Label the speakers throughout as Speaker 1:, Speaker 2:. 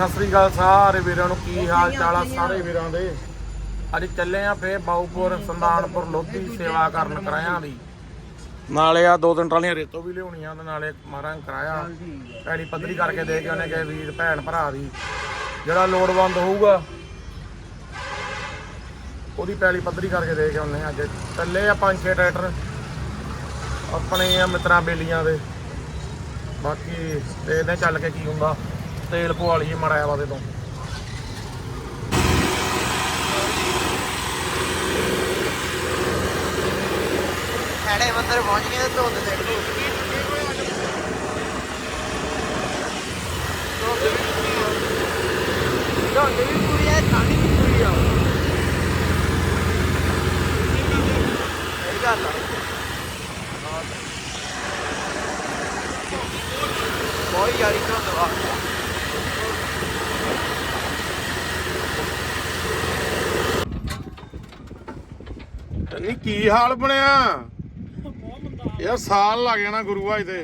Speaker 1: ਸਤਿ ਸ੍ਰੀ ਅਕਾਲ ਸਾਰੇ ਵੀਰਾਂ ਨੂੰ ਕੀ ਹਾਲ ਚਾਲ ਆ ਸਾਰੇ ਵੀਰਾਂ ਦੇ? ਅੱਜ ਚੱਲੇ ਆ ਫੇਰ ਬਾਉਪੁਰ ਸੰਦਾਨਪੁਰ ਲੋਧੀ ਸੇਵਾ ਕਰਨ ਕਰਾਇਆ ਦੀ ਨਾਲੇ ਆ ਦੋ ਤਿੰਨ ਟਰਾਲੀਆਂ ਰੇਤੋ ਵੀ ਲਿਆਉਣੀਆਂ ਤੇ ਨਾਲੇ ਮਾਰਾਂ ਕਰਾਇਆ। ਪੈਲੀ ਪੱਧਰੀ ਕਰਕੇ ਦੇ ਕੇ ਉਹਨੇ ਕਹੇ ਵੀਰ ਭੈਣ ਭਰਾ ਦੀ ਜਿਹੜਾ ਲੋੜਵੰਦ ਹੋਊਗਾ ਉਹਦੀ ਪੈਲੀ ਪੱਧਰੀ ਕਰਕੇ ਦੇ ਕੇ ਉਹਨੇ ਅੱਜ। ਚੱਲੇ ਆ ਪੰਜ ਛੇ ਟਰੈਕਟਰ ਆਪਣੇ ਆ ਮਿੱਤਰਾਂ ਬੇਲੀਆਂ ਦੇ। ਬਾਕੀ ਦੇਖਦੇ ਚੱਲ ਕੇ ਕੀ ਹੁੰਦਾ। ਤੇਲ ਪਵਾ ਲਈਏ ਮੜਾਇਆ ਵਾਦੇ ਤੋਂ।
Speaker 2: ਐੜੇ ਬੰਦਰ ਪਹੁੰਚ ਗਏ ਧੁੰਦ ਦੇਖ ਧੁੰਦ ਵੀ ਪੂਰੀ ਹੈ ਠੰਡ ਵੀ ਪੂਰੀ ਆ। ਇਹ ਗੱਲ ਆ। ਬਹੁਤ ਯਾਰੀ ਧੁੰਦ ਵਾ
Speaker 1: ਨਹੀਂ ਕੀ ਹਾਲ ਬਣਿਆ? ਯਾਰ ਸਾਲ ਲੱਗ ਜਾਣਾ ਗੁਰੂਆ ਇਹਦੇ।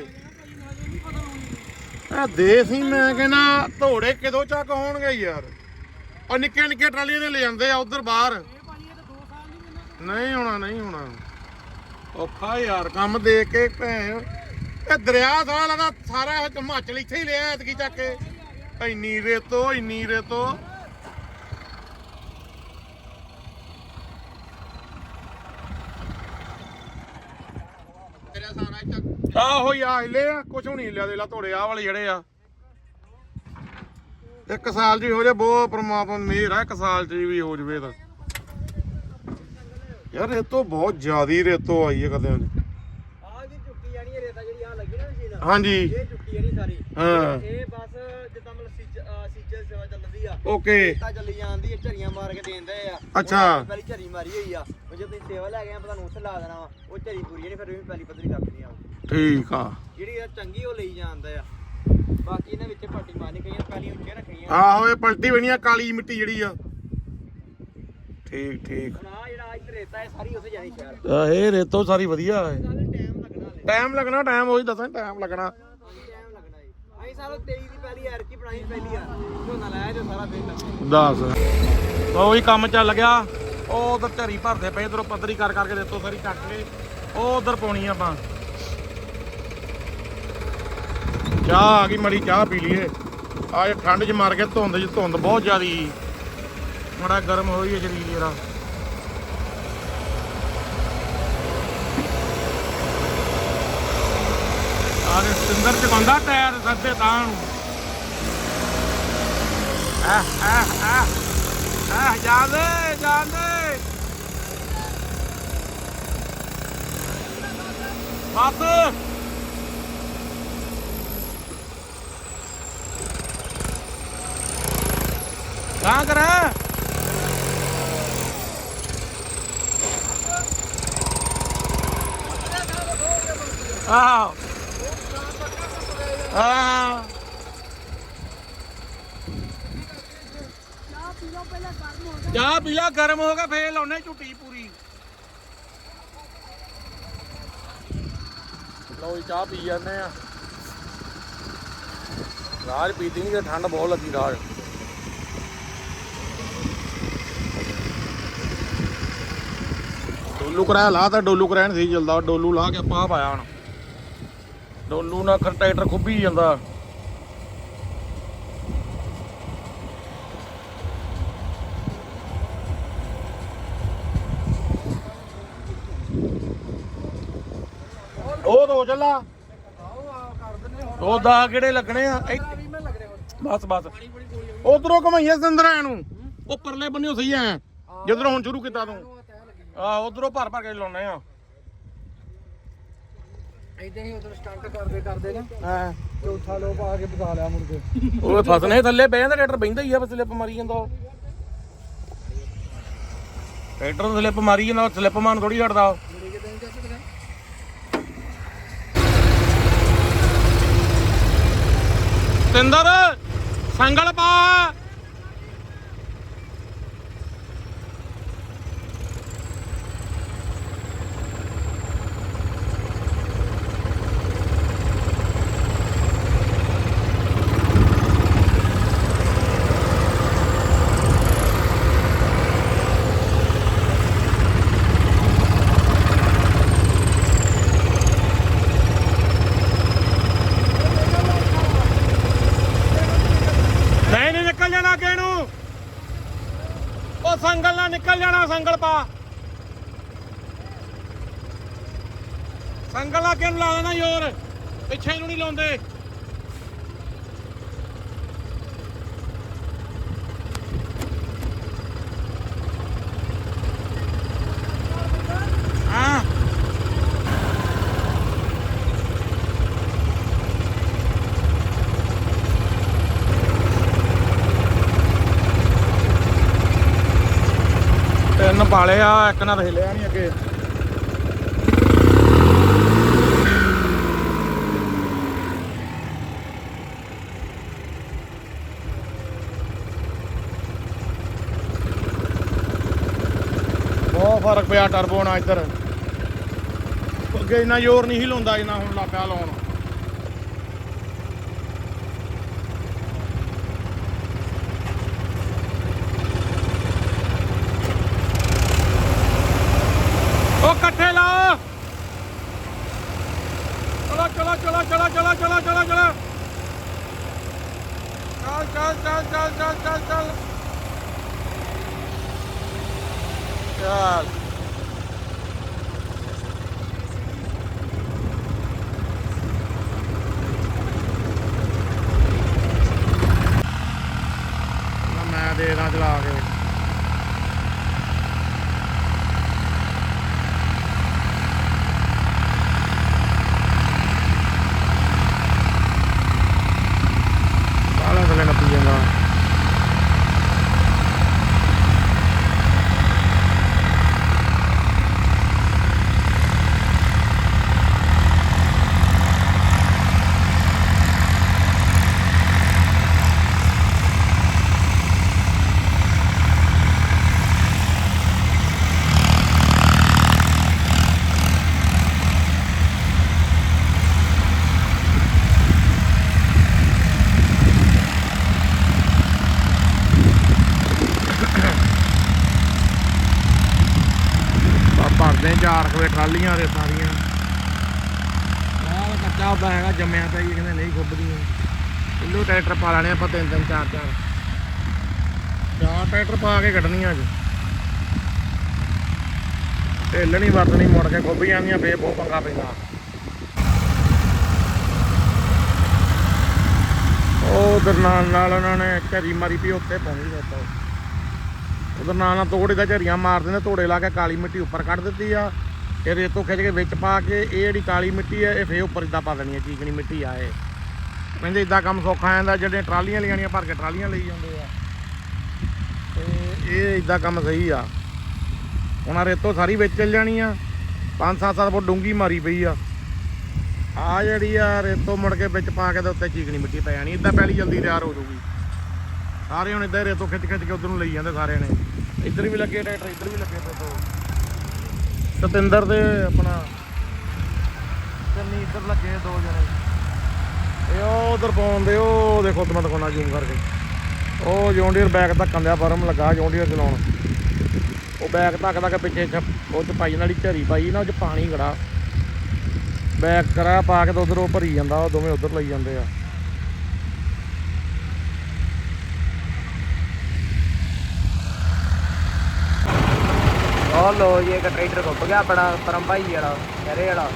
Speaker 1: ਇਹ ਦੇ ਸੀ ਮੈਂ ਕਹਿੰਦਾ ਧੋੜੇ ਕਿਦੋਂ ਚੱਕ ਹੋਣਗੇ ਯਾਰ। ਉਹ ਨਿੱਕੇ ਨਿੱਕੇ ਟਰਾਲੀਆਂ ਨੇ ਲੈ ਜਾਂਦੇ ਆ ਉਧਰ ਬਾਹਰ। ਨਹੀਂ ਹੋਣਾ ਨਹੀਂ ਹੋਣਾ ਔਖਾ ਯਾਰ ਕੰਮ ਦੇ ਕੇ ਭੈਣ। ਇਹ ਦਰਿਆ ਸਾਲਾ ਦਾ ਸਾਰਾ ਹਿਮਾਚਲ ਇੱਥੇ ਹੀ ਲਿਆ ਐਤਕੀ ਚੱਕ ਕੇ। ਇੰਨੀ ਰੇਤੋ ਇੰਨੀ ਰੇਤੋ।
Speaker 2: ਤੇਰਾ ਸਾਰਾ ਇੱਥੇ।
Speaker 1: ਆਹੋ ਯਾ ਹਿੱਲੇ ਆ ਕੁਛ ਨਹੀਂ ਹਿੱਲਿਆ ਦੇ ਲਾ ਧੋੜੇ ਆ ਵਾਲੇ ਜਿਹੜੇ ਆ। ਇੱਕ ਸਾਲ ਚ ਹੀ ਹੋ ਜਾ ਬਹੁਤ ਪ੍ਰਮਾਤਮਾ ਦੀ ਮਿਹਰ ਆ ਇੱਕ ਸਾਲ ਚ ਵੀ ਹੋ ਜਵੇ ਤਾਂ। ਯਾਰ ਇਹ ਤੋਂ ਬਹੁਤ ਜ਼ਿਆਦੀ ਰੇਤੋ ਆਈ ਹੈ ਕਦੇ। ਉਹਨੇ
Speaker 2: ਆਹ ਵੀ ਚੁੱਕੀ ਜਾਣੀ ਹੈ ਰੇਤਾ ਜਿਹੜੀ ਆ ਲੱਗੀ ਨਾ ਮਸ਼ੀਨ।
Speaker 1: ਹਾਂਜੀ।
Speaker 2: ਇਹ ਚੁੱਕੀ ਜਾਣੀ ਸਾਰੀ।
Speaker 1: ਹਾਂ।
Speaker 2: ਇਹ ਬਸ ਜਿੱਦਾਂ ਮਤਲਬ ਸੀਚਲ ਸੇਵਾ ਚੱਲਦੀ ਆ।
Speaker 1: ਓਕੇ।
Speaker 2: ਤਾਂ ਚੱਲੀ ਜਾਂਦੀ ਹੈ ਝਰੀਆਂ ਮਾਰ ਕੇ ਦੇਂਦੇ ਆ।
Speaker 1: ਅੱਛਾ।
Speaker 2: ਉਹਨਾਂ ਨੇ ਪਹਿਲੀ ਝਰੀ ਮਾਰੀ ਹੋਈ ਆ। ਜੇ ਤੁਸੀਂ ਸੇਵਾ ਲੈ ਗਏ ਆ ਤੁਹਾਨੂੰ ਉੱਥੇ ਲਾ ਦੇਣਾ ਵਾ। ਝਰੀ ਪੂਰੀ ਨਹੀਂ ਫਿਰ ਵੀ ਪਹਿਲੀ ਪੱਧਰੀ ਕਰਨੀ ਆ
Speaker 1: ਠੀਕ ਆ।
Speaker 2: ਜਿਹੜੀ ਇਹ ਚੰਗੀ ਉਹ ਲਈ ਜਾਂਦਾ ਆ। ਬਾਕੀ ਇਹਨਾਂ ਵਿੱਚ ਪੱਟੀ ਮਾਰਨੀ ਕਈਆਂ ਪਹਿਲੀਆਂ ਉੱਚੀਆਂ ਰੱਖਣੀਆਂ।
Speaker 1: ਆਹੋ ਇਹ ਪਲਟੀ ਬਣੀ ਆ ਕਾਲੀ ਮਿੱਟੀ ਜਿਹੜੀ ਆ। ਠੀਕ ਠੀਕ।
Speaker 2: ਹੁਣ ਆ ਜਿਹੜਾ ਇੱਧਰ ਰੇਤਾ ਇਹ ਸਾਰੀ ਉੱਥੇ ਜਾਣੀ ਸ਼ਹਿਰ
Speaker 1: ਆ ਇਹ ਰੇਤੋ ਸਾਰੀ ਵਧੀਆ ਹੈ
Speaker 2: ਟਾਈਮ ਲੱਗਣਾ ਹਲੇ
Speaker 1: ਟਾਈਮ ਲੱਗਣਾ ਟਾਈਮ ਉਹੀ ਦੱਸਾਂ ਟਾਈਮ ਲੱਗਣਾ।
Speaker 2: ਟਾਈਮ ਲੱਗਣਾ ਜੀ ਅਸੀਂ ਸਾਲ 23 ਦੀ ਪਹਿਲੀ ਐਰ ਕੀ ਬਣਾਈ ਪਹਿਲੀ ਆ। ਝੋਨਾ ਲਾਇਆ ਜੋ ਸਾਰਾ ਦਿਨ ਲੱਗੇ।
Speaker 1: ਦੱਸ। ਉਹੀ ਕੰਮ ਚੱਲ ਗਿਆ। ਉਹ ਉਧਰ ਝਰੀ ਭਰਦੇ ਪਏ ਇਧਰੋਂ ਪੱਧਰੀ ਕਰ ਕਰਕੇ ਦਿੱਤੋ ਸਾਰੀ ਕੱਟ ਕੇ। ਉਹ ਉਧਰ ਪਾਉਣੀ ਆਪਾਂ। ਚਾਹ ਆ ਗਈ ਮੜੀ, ਚਾਹ ਪੀ ਲਈਏ। ਆ ਠੰਡ 'ਚ ਮਾਰ ਕੇ ਧੁੰਦ 'ਚ, ਧੁੰਦ ਬਹੁਤ ਜ਼ਿਆਦੀ। ਬੜਾ ਗਰਮ ਹੋਈ ਹੈ ਸਰੀਰ ਜਰਾ। ਆ ਸਿੰਦਰ ਚ ਬੰਦਾ ਟਾਇਰ ਸੱਦੇ ਤਾਂ ਨੂੰ। ਆਹ ਆਹ ਆਹ ਆਹ ਜਾਂਦੇ ਜਾਂਦੇ ਬਸ ਕਾਂ ਕਰਾਂ। ਆਹ। ਆਹ। ਚਾਹ ਪੀ ਲਾ ਗਰਮ ਹੋ ਗਿਆ ਫੇਰ ਲਾਉਣੇ ਝੁੱਟੀ ਪੂਰੀ ਲਓ ਜੀ, ਚਾਹ ਪੀ ਜਾਂਦੇ ਆ। ਰਾਜ ਪੀਤੀ ਨਹੀਂ ਕਿ ਠੰਡ ਬਹੁਤ ਲੱਗੀ ਰਾਜ। ਡੋਲੂ ਕਰਾਇਆ, ਲਾ ਤਾਂ ਡੋਲੂ ਕਰਾਇਆ ਨਹੀਂ ਸੀ ਜਲਦਾ ਡੋਲੂ ਲਾ ਕੇ ਆਪਾਂ ਪਾਇਆ ਹੁਣ। ਡੋਲੂ ਨਾਲ ਖਰ ਟਰੈਕਟਰ ਖੁੱਬੀ ਜਾਂਦਾ। ਚੱਲਾ ਉਹ ਦਾ ਕਿਹੜੇ ਲੱਗਣੇ ਆ? ਬਸ ਬਸ। ਉਧਰੋਂ ਘਮਾਈਏ ਸਿੰਦਰਾਂ ਨੂੰ। ਉਹ ਪਰਲੇ ਬੰਨਿਓ ਸਹੀ ਐ। ਜਿੱਧਰੋਂ ਹੁਣ ਸ਼ੁਰੂ ਕੀਤਾ ਤੂੰ। ਆ। ਉਧਰੋਂ ਭਰ ਭਰ ਕੇ ਲਾਉਣੇ ਆ।
Speaker 2: ਇਦਾਂ ਹੀ ਉਧਰ ਸਟੰਟ ਕਰਦੇ ਕਰਦੇ ਨਾ।
Speaker 1: ਹਾਂ
Speaker 2: ਚੌਥਾ ਲੋ ਪਾ ਕੇ ਬਤਾ ਲਿਆ ਮੁੜ ਕੇ।
Speaker 1: ਉਹ ਫਸਨੇ ਥੱਲੇ ਪੈ ਜਾਂਦਾ ਟਰੈਕਟਰ ਬੈਂਦਾ ਹੀ ਆ ਬਸ ਸਲਿੱਪ ਮਾਰੀ ਜਾਂਦਾ। ਟਰੈਕਟਰ ਸਲਿੱਪ ਮਾਰੀ ਜਾਂਦਾ ਸਲਿੱਪ ਮਾਰਨ ਥੋੜੀ ਹਟਦਾ ਸਿੰਦਰ ਸੰਗਲ ਪਾ ਉਹ ਸੰਗਲ ਨਾਲ ਨਿਕਲ ਜਾਣਾ ਸੰਗਲ ਪਾ ਸੰਗਲ ਲਾ ਕੇ ਨੂੰ ਲਾ ਦੇਣਾ ਯੋਰ ਪਿੱਛੇ ਤਿੰਨ ਪਾਲੇ ਆ ਇੱਕ ਨਾਲ ਹਿਲਿਆ ਨਹੀਂ ਅੱਗੇ ਬਹੁਤ ਫ਼ਰਕ ਪਿਆ ਟਰਬੋ ਨਾਲ ਇੱਧਰ। ਅੱਗੇ ਇੰਨਾ ਜ਼ੋਰ ਨਹੀਂ ਹਿਲਾਉਂਦਾ ਜਿੰਨਾ ਹੁਣ ਲੱਗ ਲਾਉਣ। ਉਹ ਇਕੱਠੇ ਲਾ ਚਲੋ ਚਲੋ ਚਲੋ ਚਲੋ ਚਲੋ ਚਲੋ ਚਲੋ। ਚਲੋ, ਚੱਲ ਚੱਲ ਚੱਲ ਚੱਲ ਚੱਲ ਚੱਲ। Vâng. Năm nay đi ra đi làm ਖਵੇ ਟਰਾਲੀਆਂ ਦੇ ਸਾਰੀਆਂ। ਆਹ ਕੱਚਾ ਹੁੰਦਾ ਹੈਗਾ ਜੰਮਿਆ ਪਿਆ ਜੀ ਕਹਿੰਦੇ ਨਹੀਂ ਖੁੱਬਦੀਆਂ ਕਿਲੋ ਟਰੈਕਟਰ ਪਾ ਲੈਣੇ ਆਪਾਂ ਤਿੰਨ ਤਿੰਨ ਚਾਰ ਚਾਰ। ਚਾਰ ਟਰੈਕਟਰ ਪਾ ਕੇ ਕੱਢਣੀਆਂ ਅੱਜ। ਢਿੱਲ ਨਹੀਂ ਵਰਤਣੀ ਮੁੜ ਕੇ ਖੁੱਬ ਜਾਂਦੀਆਂ ਫੇਰ ਬਹੁਤ ਪੰਗਾ ਪੈਂਦਾ। ਉਧਰ ਨਾਲ ਨਾਲ ਉਹਨਾਂ ਨੇ ਝਰੀ ਮਾਰੀ ਪਈ ਉੱਤੇ ਪਹੁੰਚ ਦਿੱਤਾ ਉਧਰ ਨਾਲ ਨਾਲ ਤੋੜੇ ਦਾ ਝਰੀਆਂ ਮਾਰਦੇ ਨੇ ਤੋੜੇ ਲਾ ਕੇ ਕਾਲੀ ਮਿੱਟੀ ਉੱਪਰ ਕੱਢ ਦਿੱਤੀ ਆ। ਇਹ ਰੇਤੋਂ ਖਿੱਚ ਕੇ ਵਿੱਚ ਪਾ ਕੇ ਇਹ ਜਿਹੜੀ ਕਾਲੀ ਮਿੱਟੀ ਹੈ, ਇਹ ਫੇਰ ਉੱਪਰ ਇਦਾਂ ਪਾ ਦੇਣੀ ਹੈ, ਚੀਕਣੀ ਮਿੱਟੀ ਆ ਇਹ। ਕਹਿੰਦੇ ਇਦਾਂ ਕੰਮ ਸੌਖਾ ਜਾਂਦਾ ਜਿਹੜੇ ਟਰਾਲੀਆਂ ਲਿਆਣੀਆਂ ਭਰ ਕੇ ਟਰਾਲੀਆਂ ਲਈ ਜਾਂਦੇ ਆ। ਤੇ ਇਹ ਇਦਾਂ ਕੰਮ ਸਹੀ ਆ। ਹੁਣ ਰੇਤੋਂ ਸਾਰੀ ਵਿੱਚ ਚੱਲ ਜਾਣੀ ਆ। 5-7 ਫੁੱਟ ਡੂੰਗੀ ਮਾਰੀ ਪਈ ਆ। ਆ ਜਿਹੜੀ ਆ ਰੇਤੋਂ ਮੁੜ ਕੇ ਵਿੱਚ ਪਾ ਕੇ ਤੇ ਉੱਤੇ ਚੀਕਣੀ ਮਿੱਟੀ ਪੈ ਜਾਣੀ ਇਦਾਂ ਪਹਿਲੀ ਜਲਦੀ ਤਿਆਰ ਹੋ ਜਾਊਗੀ। ਸਾਰੇ ਹੁਣ ਇੱਧਰ ਰੇਤੋਂ ਖਿੱਚ ਖਿੱਚ ਕੇ ਉਧਰ ਨੂੰ ਲਈ ਜਾਂਦੇ ਸਾਰਿਆਂ ਨੇ। ਇੱਧਰ ਵੀ ਲੱਗੇ ਟਰੈਕਟਰ, ਇੱਧਰ ਵੀ ਲੱਗੇ ਟਰੈਕਟਰ। ਸਤਿੰਦਰ ਦੇ ਆਪਣਾ ਚੰਨੀ ਇੱਧਰ ਲੱਗੇ ਦੋ ਜਣੇ। ਇਹ ਉਹ ਉਧਰ ਪਾਉਂਦੇ ਉਹ ਦੇਖੋ ਤੇ ਦਿਖਾਉਣਾ ਜ਼ੂਮ ਕਰਕੇ। ਉਹ ਜੌਂਡੀਅਰ ਬੈਕ ਧੱਕਣ ਦਿਆ ਫਰਮ ਲੱਗਾ ਜੌਂਡੀਅਰ ਚਲਾਉਣ। ਉਹ ਬੈਕ ਧੱਕ ਧੱਕ ਪਿੱਛੇ ਉਹ ਚ ਪਾਈ ਵਾਲੀ ਝਰੀ ਪਾਈ, ਨਾ ਉਹ ਚ ਪਾਣੀ ਖੜਾ। ਬੈਕ ਕਰਾ ਪਾ ਕੇ ਤਾਂ ਉਧਰ ਉਹ ਭਰੀ ਜਾਂਦਾ, ਉਹ ਦੋਵੇਂ ਉਧਰ ਲਈ ਜਾਂਦੇ ਆ।
Speaker 2: ਉਹ ਲੋ ਜੀ ਇੱਕ ਟਰੈਕਟਰ ਗੁੱਪ ਗਿਆ ਆਪਣਾ ਪਰਮ ਭਾਈ ਵਾਲਾ ਸ਼ਹਿਰੇ ਵਾਲਾ।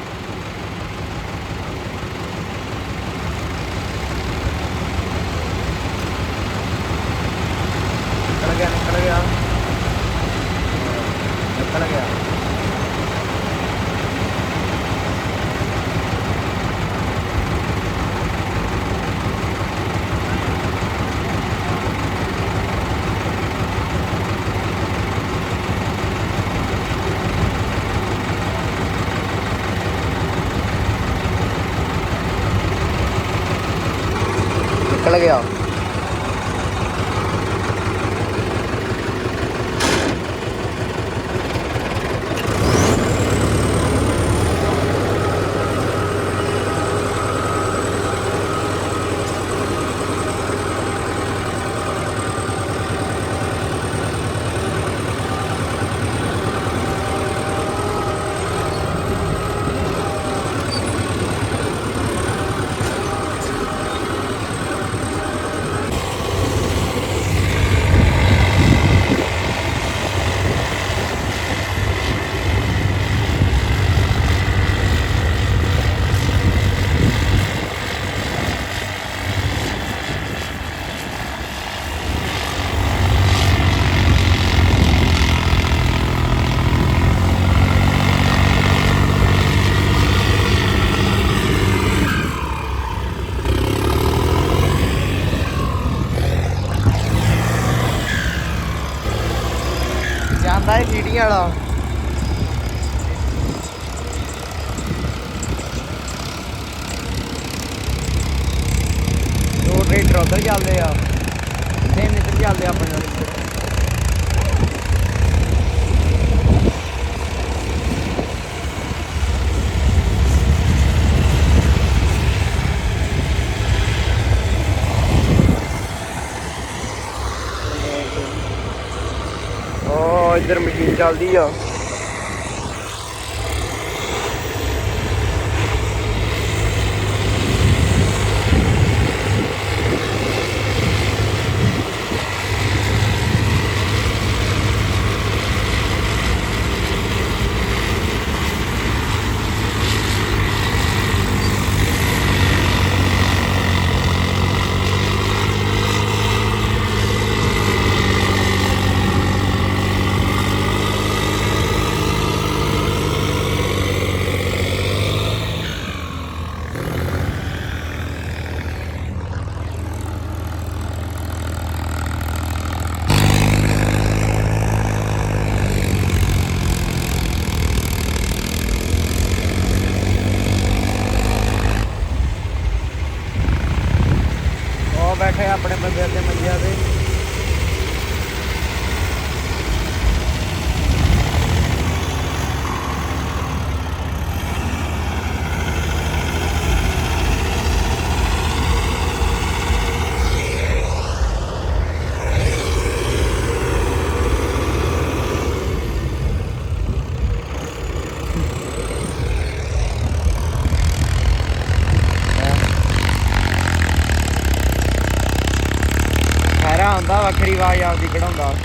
Speaker 3: ਆਂਦਾ ਵਾਲਾ। ਦੋ ਟਰੈਕਟਰ ਉਧਰ ਚੱਲਦੇ ਆ। ਤਿੰਨ ਇੱਧਰ ਚੱਲਦੇ ਆਪਣੇ ਵਾਲੇ ਉਹ ਇੱਧਰ ਮਸ਼ੀਨ ਚੱਲਦੀ ਆ ਉਹ ਬੈਠੇ ਆ ਆਪਣੇ ਬੰਦੇ ਤੇ ਮੰਜਿਆਂ ਤੇ ਖੈਰਾ ਹੁੰਦਾ ਵੱਖਰੀ ਆਵਾਜ਼ ਆਪਦੀ ਕਢਾਉਂਦਾ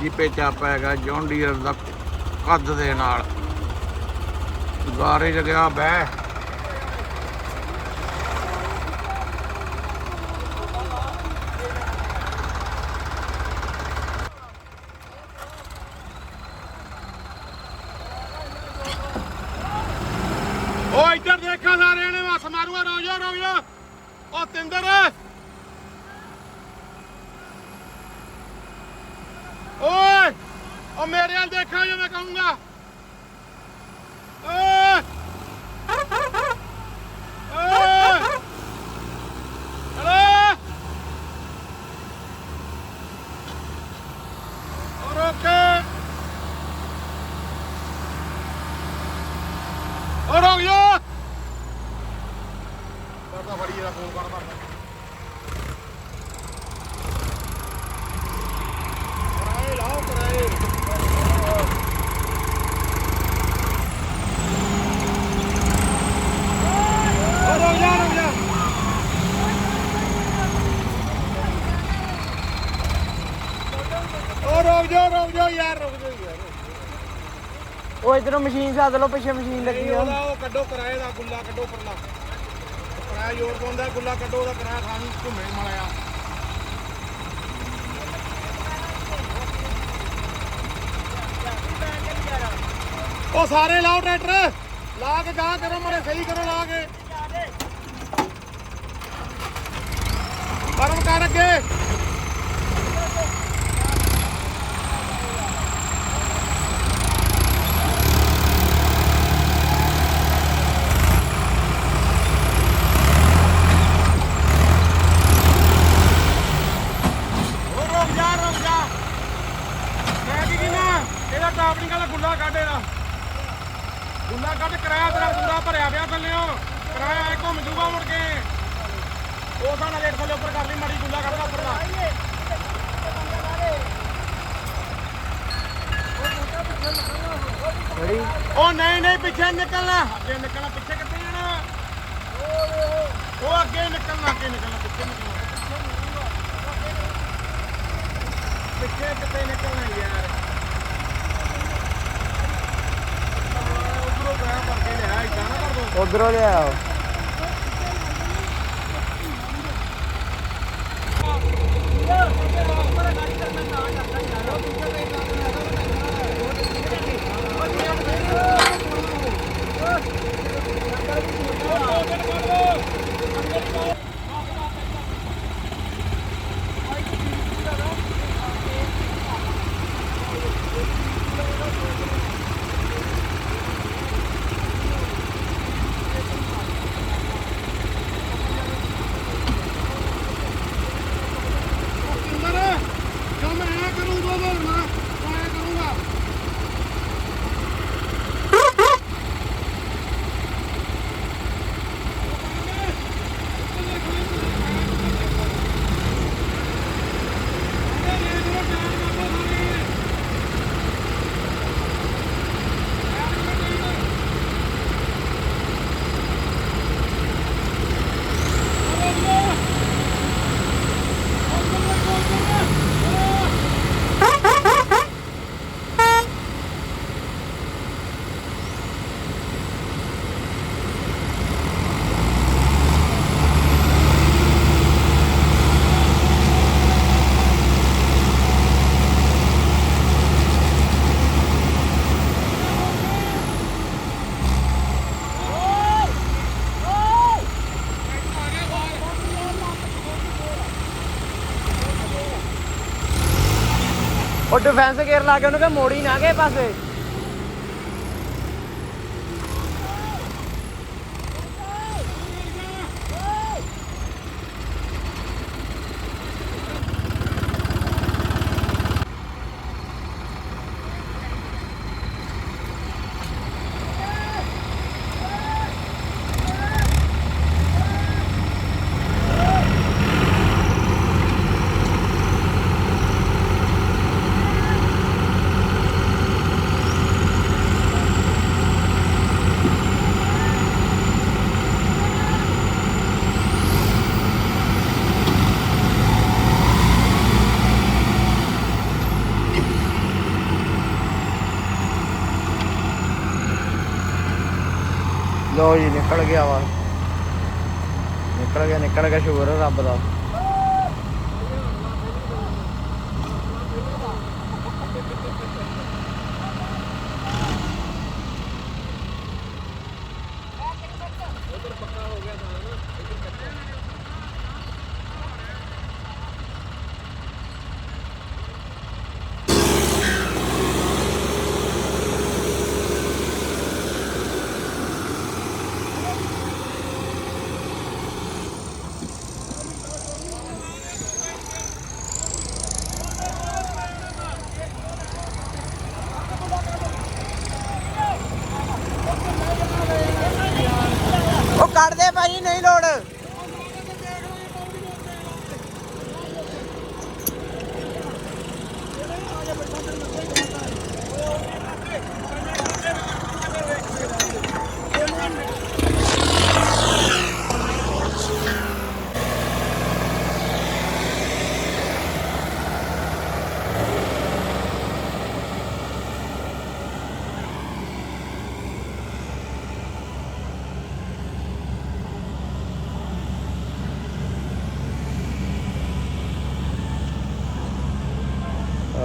Speaker 1: ਲੋ ਜੀ ਪੇਚਾ ਪੈਗਾ ਜੌਨ ਡੀਅਰ ਦਾ ਕੱਦ ਦੇ ਨਾਲ। ਗਾਰੇ ਚ ਗਿਆ ਬਹਿ ਓ ਇੱਧਰ ਦੇਖਾ ਸਾਰਿਆਂ ਨੇ ਹੱਥ ਮਾਰੂਗਾ ਰੋ ਜਾ ਰੋ ਜਾ ਓ ਤਿੰਦਰ ਓਏ ਓ ਮੇਰੇ ਵੱਲ ਦੇਖਾ ਜੋ ਮੈਂ ਕਹੂੰਗਾ ਓਏ ਓਏ ਹਲੋ ਓ ਰੋਕੇ ਫੋਨ ਕਰ ਕਰਦਾ ਕਰਾਏ ਲਾਓ ਕਰਾਏ ਓ ਰੁਕ ਜਾ ਰੁਕ ਜਾ ਓ ਰੁਕ ਜਾ ਰੁਕ ਜਾ ਯਾਰ ਰੁਕ ਜਾ ਯਾਰ
Speaker 2: ਉਹ ਇਧਰੋਂ ਮਸ਼ੀਨ ਸੱਦ ਲਓ, ਪਿੱਛੇ ਮਸ਼ੀਨ ਲੱਗੀ ਆ।
Speaker 1: ਉਹਦਾ ਉਹ ਕੱਢੋ ਕਿਰਾਏ ਦਾ, ਗੁੱਲਾ ਕੱਢੋ ਪਰਲਾ। ਕਿਰਾਇਆ ਜੋਰ ਪਾਉਂਦਾ, ਗੁੱਲਾ ਕੱਢੋ, ਉਹਦਾ ਕਿਰਾਇਆ ਖਾਣ ਘੁੰਮੇ ਮਲਿਆ ਉਹ ਸਾਰੇ ਲਾਓ ਟਰੈਕਟਰ। ਲਾ ਕੇ ਗਾਹ ਕਰੋ ਮਰੇ, ਸਹੀ ਕਰੋ ਲਾ ਕੇ। ਪਰਮ ਕਰ ਅੱਗੇ ਉਹ ਰੁਕ ਜਾ ਰੁਕ ਜਾ ਮੈਂ ਕੀ ਕਿਹਾ ਇਹਦਾ ਟਾਪਲਿੰਗ ਵਾਲਾ ਗੁੱਲਾ ਕੱਢ ਇਹਦਾ। ਗੁੱਲਾ ਕੱਢ ਕਿਰਾਇਆ ਤੇਰਾ ਪੂਰਾ ਭਰਿਆ ਪਿਆ ਥੱਲਿਓ ਕਿਰਾਇਆ ਐ ਘੁੰਮ ਜੂਗਾ ਮੁੜ ਕੇ। ਉਹ ਤਾਂ ਨਾ ਰੇਟ ਥੱਲੇ ਉੱਪਰ ਕਰ ਲਈ ਮਾੜੀ ਗੁੱਲਾ ਕੱਢ ਉੱਪਰ ਦਾ। ਉਹ ਨਹੀਂ ਨਹੀਂ ਪਿੱਛੇ ਨਿਕਲਣਾ। ਅੱਗੇ ਨਿਕਲਣਾ ਪਿੱਛੇ ਕਿੱਥੇ ਜਾਣਾ? ਉਹ ਅੱਗੇ ਨਿਕਲਣਾ ਅੱਗੇ ਨਿਕਲਣਾ ਪਿੱਛੇ ਨਿਕਲਣਾ। ਪਿੱਛੇ ਕਿੱਥੇ ਨਿਕਲਣਾ ਯਾਰ? ਉਧਰੋਂ ਗਿਆ
Speaker 2: ਲਿਆਓ
Speaker 1: ਅੰਦਰ ਜੋ ਮੈਂ ਐਂ ਕਰੂੰਗਾ ਉਹ ਨਾ ਮੈਂ ਐਂ ਕਰੂੰਗਾ
Speaker 2: ਉਹ ਡਿਫੈਂਸ ਗੇਅਰ ਲਾ ਕੇ ਉਹਨੂੰ ਕਹ ਮੋੜੀ ਨਾ ਗਏ ਪਾਸੇ ਲੋ ਜੀ ਨਿਕਲ ਗਿਆ ਵਾ। ਨਿਕਲ ਗਿਆ ਨਿਕਲ ਗਿਆ ਸ਼ੁਕਰ ਰੱਬ ਦਾ।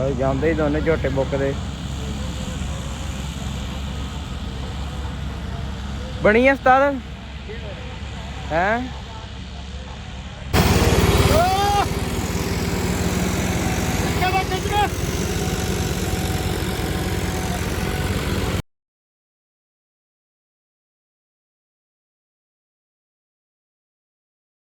Speaker 3: ਲਓ ਜਾਂਦੇ ਹੀ ਦੋਨੇ ਝੋਟੇ ਬੁੱਕਦੇ। ਬਣੀ ਆ ਉਸਤਾਦ? ਹੈ?